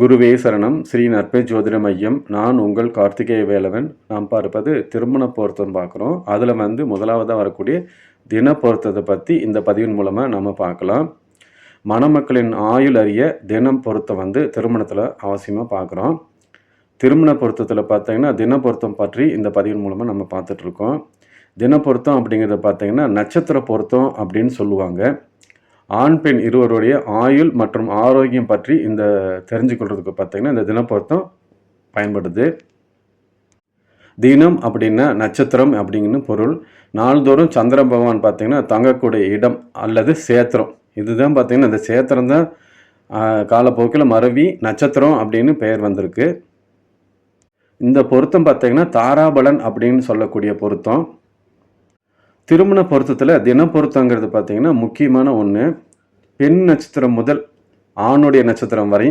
குருவே சரணம். ஸ்ரீ நற்பே ஜோதிட மையம். நான் உங்கள் கார்த்திகேய வேலவன். நாம் பார்ப்பது திருமண பொருத்தம் பார்க்குறோம். அதில் வந்து முதலாவதாக வரக்கூடிய தின பொருத்தத்தை பற்றி இந்த பதிவின் மூலமாக நம்ம பார்க்கலாம். மணமக்களின் ஆயுள் அறிய தினம் பொருத்தம் வந்து திருமணத்தில் அவசியமாக பார்க்குறோம். திருமண பொருத்தத்தில் பார்த்தீங்கன்னா தின பொருத்தம் பற்றி இந்த பதிவின் மூலமாக நம்ம பார்த்துட்ருக்கோம் தின பொருத்தம் அப்படிங்கிறத பார்த்தீங்கன்னா நட்சத்திர பொருத்தம் அப்படின்னு சொல்லுவாங்க. ஆண் பெண் இருவருடைய ஆயுள் மற்றும் ஆரோக்கியம் பற்றி இந்த தெரிஞ்சுக்கொள்றதுக்கு பார்த்தீங்கன்னா இந்த தினப்பொருத்தம் பயன்படுது. தினம் அப்படின்னா நட்சத்திரம் அப்படிங்கன்னு பொருள். நாள்தோறும் சந்திர பகவான் பார்த்திங்கன்னா தங்கக்கூடிய இடம் அல்லது சேத்திரம். இதுதான் பார்த்திங்கன்னா இந்த சேத்திரம் தான் காலப்போக்கில் மறவி நட்சத்திரம் அப்படின்னு பெயர் வந்திருக்கு. இந்த பொருத்தம் பார்த்திங்கன்னா தாராபலன் அப்படின்னு சொல்லக்கூடிய பொருத்தம். திருமண பொருத்தத்தில் தின பொருத்தங்கிறது பார்த்தீங்கன்னா முக்கியமான ஒன்று பெண் நட்சத்திரம் முதல் ஆணுடைய நட்சத்திரம் வரை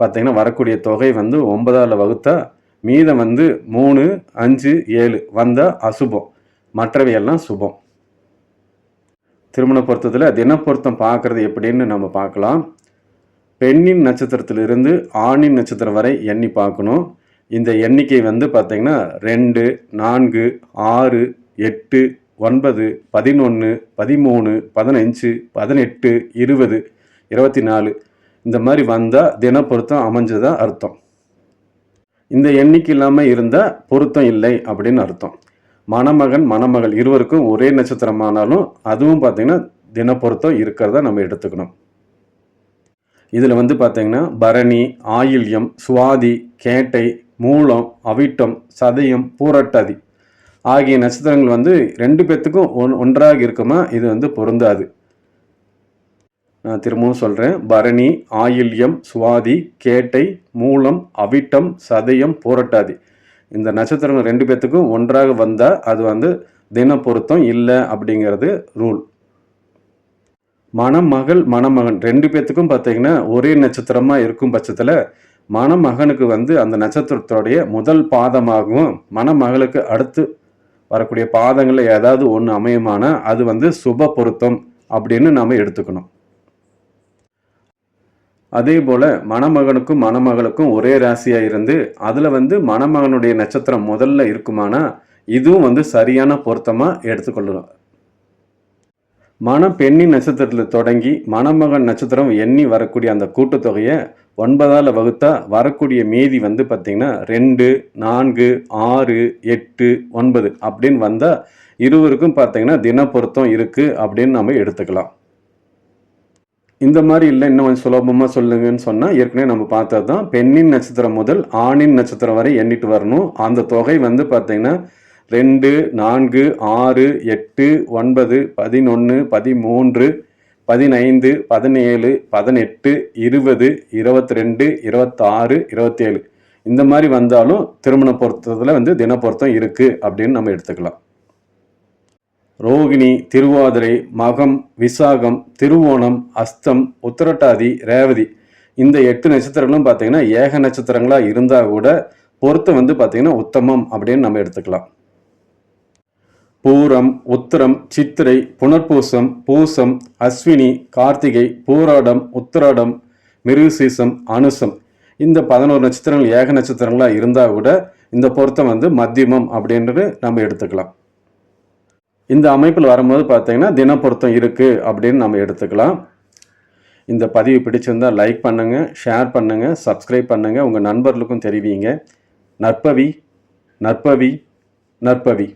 பார்த்தீங்கன்னா வரக்கூடிய தொகை வந்து ஒன்பதால் வகுத்தா மீதம் வந்து மூணு அஞ்சு ஏழு வந்தால் அசுபம். மற்றவையெல்லாம் சுபம். திருமண பொருத்தத்தில் தின பொருத்தம் பார்க்குறது எப்படின்னு நம்ம பார்க்கலாம் பெண்ணின் நட்சத்திரத்திலிருந்து ஆணின் நட்சத்திரம் வரை எண்ணி பார்க்கணும் இந்த எண்ணிக்கை வந்து பார்த்திங்கன்னா ரெண்டு நான்கு ஆறு எட்டு ஒன்பது பதினொன்று பதிமூணு பதினஞ்சு பதினெட்டு இருபது இருபத்தி நாலு இந்த மாதிரி வந்தால் தின பொருத்தம் அமைஞ்சதாக அர்த்தம். இந்த எண்ணிக்கை இல்லாமல் இருந்தால் பொருத்தம் இல்லை அப்படின்னு அர்த்தம். மணமகன் மணமகள் இருவருக்கும் ஒரே நட்சத்திரமானாலும் அதுவும் பார்த்திங்கன்னா தின பொருத்தம் இருக்கிறத நம்ம எடுத்துக்கணும். இதில் வந்து பார்த்திங்கன்னா பரணி ஆயில்யம் சுவாதி கேட்டை மூலம் அவிட்டம் சதயம் பூரட்டாதி. ஆகிய நட்சத்திரங்கள் வந்து ரெண்டு பேர்த்துக்கும் ஒன் ஒன்றாக இருக்குமா? இது வந்து பொருந்தாது. நான் திரும்பவும் சொல்கிறேன் பரணி ஆயில்யம் சுவாதி கேட்டை மூலம் அவிட்டம் சதயம் போரட்டாதி. இந்த நட்சத்திரங்கள் ரெண்டு பேர்த்துக்கும் ஒன்றாக வந்தால் அது வந்து தின பொருத்தம் இல்லை அப்படிங்கிறது ரூல். மணமகள் மணமகன் ரெண்டு பேர்த்துக்கும் பார்த்தீங்கன்னா ஒரே நட்சத்திரமாக இருக்கும் பட்சத்தில் மணமகனுக்கு வந்து அந்த நட்சத்திரத்தோடைய முதல் பாதமாகவும் மணமகளுக்கு அடுத்து வரக்கூடிய பாதங்களில் ஏதாவது ஒன்று அமையுமான அது வந்து சுப பொருத்தம் அப்படின்னு நாம் எடுத்துக்கணும். அதே போல் மணமகனுக்கும் மணமகளுக்கும் ஒரே ராசியாக இருந்து அதில் வந்து மணமகனுடைய நட்சத்திரம் முதல்ல இருக்குமானா இதுவும் வந்து சரியான பொருத்தமாக எடுத்துக்கொள்ளணும் மணப்பெண்ணின் நட்சத்திரத்தில் தொடங்கி மணமகன் நட்சத்திரம் எண்ணி வரக்கூடிய அந்த கூட்டுத்தொகையை ஒன்பதால் வகுத்தால் வரக்கூடிய மீதி வந்து பார்த்திங்கன்னா ரெண்டு நான்கு ஆறு எட்டு ஒன்பது அப்படின்னு வந்தால் இருவருக்கும் பார்த்தீங்கன்னா தினப்பொருத்தம் இருக்குது அப்படின்னு நம்ம எடுத்துக்கலாம். இந்த மாதிரி இல்லை இன்னும் கொஞ்சம் சுலபமாக சொல்லுங்கன்னு சொன்னால் ஏற்கனவே நம்ம பார்த்தது தான் பெண்ணின் நட்சத்திரம் முதல் ஆணின் நட்சத்திரம் வரை எண்ணிட்டு வரணும். அந்த தொகை வந்து பார்த்திங்கன்னா ரெண்டு நான்கு ஆறு எட்டு ஒன்பது பதினொன்று பதிமூன்று பதினைந்து பதினேழு பதினெட்டு இருபது இருபத்தி ரெண்டு இருபத்தாறு இருபத்தேழு. இந்த மாதிரி வந்தாலும் திருமண பொருத்தத்தில் வந்து தின பொருத்தம் இருக்குது அப்படின்னு நம்ம எடுத்துக்கலாம். ரோகிணி திருவாதிரை மகம் விசாகம் திருவோணம் அஸ்தம் உத்திரட்டாதி ரேவதி. இந்த எட்டு நட்சத்திரங்களும் பார்த்தீங்கன்னா ஏக நட்சத்திரங்களாக இருந்தால் கூட பொருத்தம் வந்து பார்த்திங்கன்னா உத்தமம் அப்படின்னு நம்ம எடுத்துக்கலாம். பூரம் உத்திரம் சித்திரை புனர்பூசம் பூசம் அஸ்வினி கார்த்திகை பூராடம் உத்திராடம் மிருகசீசம் அனுசம். இந்த பதினோரு நட்சத்திரங்கள் ஏக நட்சத்திரங்களாக இருந்தால் கூட இந்த பொருத்தம் வந்து மத்தியமம் அப்படின்றது நம்ம எடுத்துக்கலாம். இந்த அமைப்பில் வரும்போது பார்த்தீங்கன்னா தின பொருத்தம் இருக்குது அப்படின்னு நம்ம எடுத்துக்கலாம். இந்த பதிவு பிடிச்சிருந்தால் லைக் பண்ணுங்கள் ஷேர் பண்ணுங்கள் சப்ஸ்கிரைப் பண்ணுங்கள் உங்கள் நண்பர்களுக்கும் தெரிவிங்க. நற்பவி நற்பவி நற்பவி.